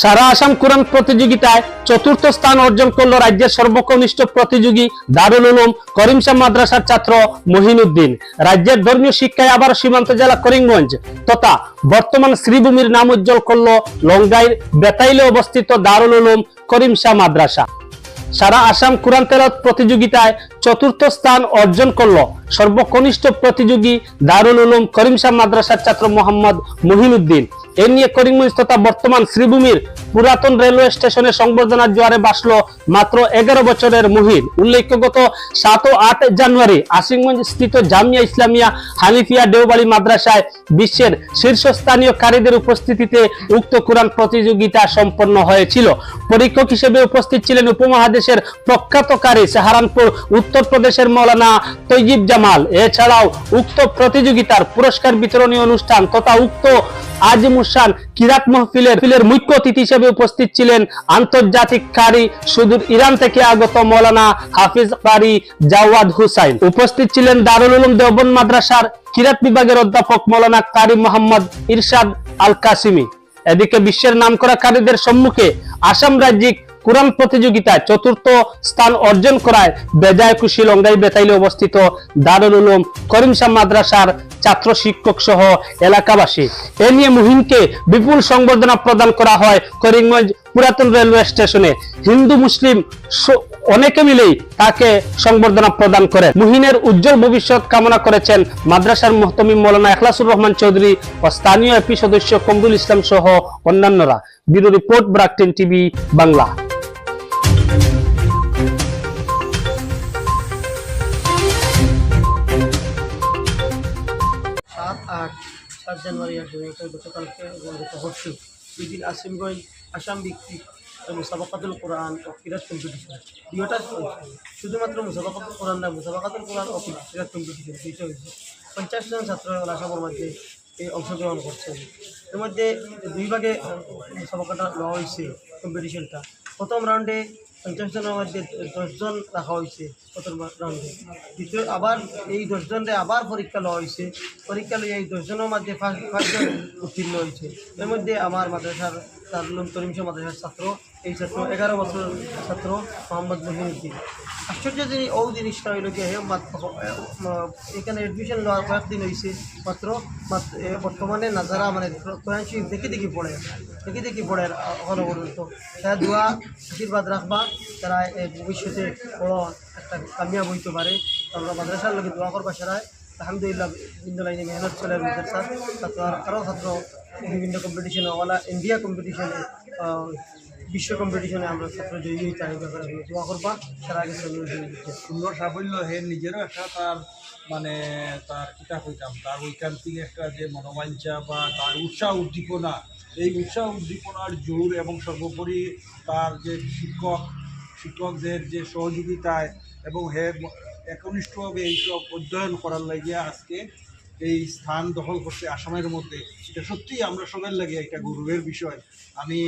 সারা আসাম কোরআন প্রতিযোগিতায় চতুর্থ স্থান অর্জন করল রাজ্যের সর্বকনিষ্ঠ প্রতিযোগী দারুল উলুম করিমশা মাদ্রাসার ছাত্র মহিনুদ্দিন। রাজ্যের ধর্মীয় শিক্ষায় আবার সীমান্ত জেলা করিমগঞ্জ তথা বর্তমান শ্রীভূমির নাম উজ্জ্বল করল লঙ্গাইর বেতাইলে অবস্থিত দারুল উলুম করিমশা মাদ্রাসা। সারা আসাম কোরআন তেলাওয়াত প্রতিযোগিতায় চতুর্থ স্থান অর্জন করল সর্বকনিষ্ঠ প্রতিযোগী দারুল উলুম করিমশা মাদ্রাসার ছাত্র মোহাম্মদ মহিনুদ্দিন। এ নিয়ে করিমগঞ্জ তথা বর্তমান শ্রীভূমির পুরাতন রেলওয়ে স্টেশনে সংবর্ধনার জোয়ারে বাসলো মাত্র এগারো বছরের মুহিন উল্লেখ্য গত সাত ও আট জানুয়ারি আসিমগঞ্জ স্থিত জামিয়া ইসলামিয়া হানিফিয়া দেওবাড়ি মাদ্রাসায় বিশ্বের শীর্ষস্থানীয় কারীদের উপস্থিতিতে উক্ত কোরআন প্রতিযোগিতা সম্পন্ন হয়েছিল। পরীক্ষক হিসেবে উপস্থিত ছিলেন উপমহাদেশের প্রখ্যাত কারি সাহারানপুর, উত্তরপ্রদেশের মৌলানা তৈজিব জামাল। এছাড়াও উক্ত প্রতিযোগিতার পুরস্কার বিতরণী অনুষ্ঠান তথা উক্ত আজিমুসান কিরাত মাহফিলের ফিলের মুখ্য অতিথি হিসেবে উপস্থিত ছিলেন আন্তর্জাতিক কারি সুদূর ইরান থেকে আগত মৌলানা হাফিজ কারি জাওয়াদ হুসাইন। উপস্থিত ছিলেন দারুল উলুম দেওবন্দ মাদ্রাসার কিরাত বিভাগের অধ্যাপক মৌলানা কারি মোহাম্মদ ইরশাদ আল কাসিমি এদিকে বিশ্বের নামকরা কারীদের সম্মুখে আসাম রাজ্যিক কোরআন প্রতিযোগিতায় চতুর্থ স্থান অর্জন করায় বেজায় খুশি লঙ্গাই বেতাইলে অবস্থিত দারুল উলুম করিমশা মাদ্রাসার ছাত্র শিক্ষক সহ এলাকাবাসী। এ নিয়ে মুহিনকে বিপুল সংবর্ধনা প্রদান করা হয় করিমগঞ্জ পুরাতন রেলওয়ে স্টেশনে। হিন্দু, মুসলিম অনেকে মিলেই তাকে সংবর্ধনা প্রদান করে। মুহিনের উজ্জ্বল ভবিষ্যৎ কামনা করেছেন মাদ্রাসার মোহতমিম মৌলানা এখলাসুর রহমান চৌধুরী ও স্থানীয় এপি সদস্য কমরুল ইসলাম সহ অন্যান্যরা। ব্যুরো রিপোর্ট ব্রাকটেন টিভি বাংলা। আট, সাত জানুয়ারি আর দুই হাজার গতকালকে গত হচ্ছে। দুই দিন আসিমগঞ্জ আসাম ভিত্তিক মুসাবাকাতুল কোরআন ও কিরাত কম্পিটিশন। দুইটা শুধুমাত্র মুসাবাকাতুল কোরআন না মুসাবাকাতুল কোরআন ও কিরাত কম্পিটিশন দুইটা হয়েছে। পঞ্চাশ জন ছাত্র আসামের মধ্যে এই অংশগ্রহণ করছেন। এর মধ্যে দুই ভাগে মুসাবাকাটা নেওয়া হয়েছে কম্পিটিশনটা। প্রথম রাউন্ডে পঞ্চাশ জনের মধ্যে দশজন রাখা হয়েছে প্রথম রাউন্ডে দ্বিতীয় আবার এই দশজনরে আবার পরীক্ষা লওয়া হয়েছে। পরীক্ষা লইয়া এই দশজনের মধ্যে ফার্স্ট উত্তীর্ণ হয়েছে। এর মধ্যে আমার মাদ্রাসার তারুলম তরিমশ মাদ্রাসার ছাত্র এই ছাত্র এগারো বছর ছাত্র মোহাম্মদ মহিনুদ্দিন আশ্চর্য যে ও জিনিসটা হইল যে হে মাত্র আহ, এখানে এডমিশন লওয়ার কয়েকদিন হয়েছে মাত্র বর্তমানে নাজারা মানে শরীফ দেখে দেখি পড়ে দেখে দেখি পড়ে এখনও পর্যন্ত তারা দোয়া আশীর্বাদ রাখবা তারা ভবিষ্যতে বড় একটা কামিয়াব হইতে পারে আমরা মাদ্রাসার লোকে দোয়া করবা সেরায় আলহামদুলিল্লাহ বিভিন্ন লাইনে মেহনত চলে মাদ্রাসার ছাত্র আরও ছাত্র বিভিন্ন কম্পিটিশনে ওলা ইন্ডিয়া কম্পিটিশনে বিশ্ব কম্পিটিশনে আমরা ছাত্র জয়ী হইতে আমি ব্যাপারে দোয়া করবা। তার আগে সুন্দর সাফল্য হে নিজেরও একটা তার মানে তার কিতা হইতাম তার ওইখান থেকে একটা যে মনোবাঞ্ছা বা তার উৎসাহ উদ্দীপনা, এই উৎসাহ উদ্দীপনার জোর এবং সর্বোপরি তার যে শিক্ষক, শিক্ষকদের যে সহযোগিতায় এবং হে একনিষ্ঠভাবে এইসব অধ্যয়ন করার লাগিয়া আজকে এই স্থান দখল করছে আসামের মধ্যে, এটা সত্যিই আমরা সবার লাগে একটা গৌরবের বিষয়। আমি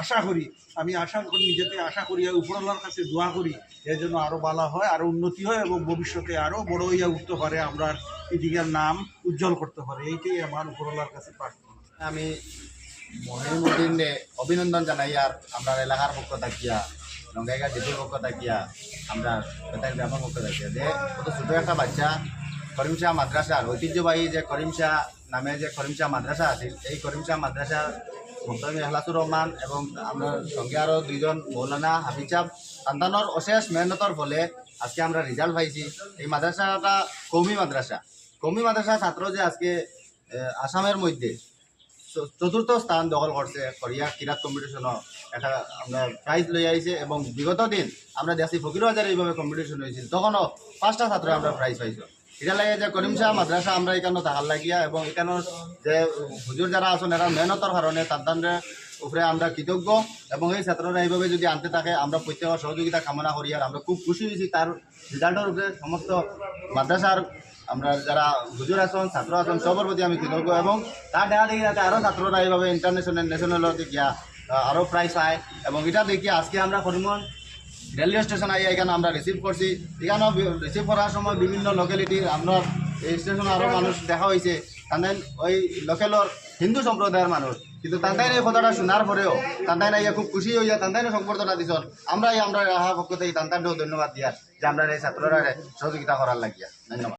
আশা করি, আমি আশা করি নিজেতে আশা করি উপরওয়ালার কাছে দোয়া করি, এর জন্য আরও ভালো হয় আরও উন্নতি হয় এবং ভবিষ্যতে আরও বড় হইয়া উঠতে পারে, আমরা এদিকের নাম উজ্জ্বল করতে পারে। এইটাই আমার উপরওয়ালার কাছে প্রার্থনা। আমি মহিমুদ্দিনে অভিনন্দন জানাই আর আমরা এলাকার পক্ষ থাকিয়া লঙ্গাইগা ডিপির পক্ষ থাকিয়া, আমরা গ্রামের পক্ষ থাকিয়া যে ছোটো একটা বাচ্চা করিমশাহ মাদ্রাসার ঐতিহ্যবাহী যে করিমশাহ নামে যে করিমশাহ মাদ্রাসা আছিল এই করিমশাহ মাদ্রাসার মুক্তমি এহলাসুর রহমান এবং আমার সঙ্গে আরও দুইজন মৌলানা হাফিজাব সন্তানোর অশেষ মেহনতর ফলে আজকে আমরা রেজাল্ট পাইছি। এই মাদ্রাসাটা কৌমি মাদ্রাসা। কৌমি মাদ্রাসা ছাত্র যে আজকে আসামের মধ্যে চতুর্থ স্থান দখল করছে কোরিয়া কিরাত কম্পিটিশনও একটা আমরা প্রাইজ লই আইছে এবং বিগত দিন আমরা দেখছি ফকির বাজারে এইভাবে কম্পিটিশন হয়েছিল তখনও পাঁচটা ছাত্র আমরা প্রাইজ পাইছো। এটা লাগে যে করিম শাহ মাদ্রাসা আমরা এখানে থাকার লাগিয়া এবং এখানে যে হুজুর যারা আছেন এরা মেহনতর কারণে তাদের উপরে আমরা কৃতজ্ঞ এবং এই ছাত্ররা এইভাবে যদি আনতে থাকে, আমরা প্রত্যেকের সহযোগিতা কামনা করি আর আমরা খুব খুশি হয়েছি তার রেজাল্টের উপরে সমস্ত মাদ্রাসার আমরা যারা হুজুর আছেন, ছাত্র আছেন সবার প্রতি আমি কৃতজ্ঞ এবং তার দেখা দেখি যাতে আরও ছাত্ররা এইভাবে ইন্টারন্যাশনাল ন্যাশনাল দেখিয়া আরও প্রাইজ পায় এবং এটা দেখি আজকে আমরা করিমগঞ্জ রেলওয়ে স্টেশন আইয়া এখানে আমরা রিসিভ করছি। এখানে রিসিভ করার সময় বিভিন্ন লোকালিটির আমরা এই স্টেশনে আরও মানুষ দেখা হয়েছে। তাদের ওই লোকেলর হিন্দু সম্প্রদায়ের মানুষ। কিন্তু তাদের এই কথাটা শোনার পরেও তাদের আইয়া খুব খুশি হইয়া তাদের সম্বর্ধনা দিছন। আমরা আমরা রাহা পক্ষ থেকে তাদের ধন্যবাদ দিয়া যে আমরা এই ছাত্ররা সহযোগিতা করার লাগিয়া। ধন্যবাদ।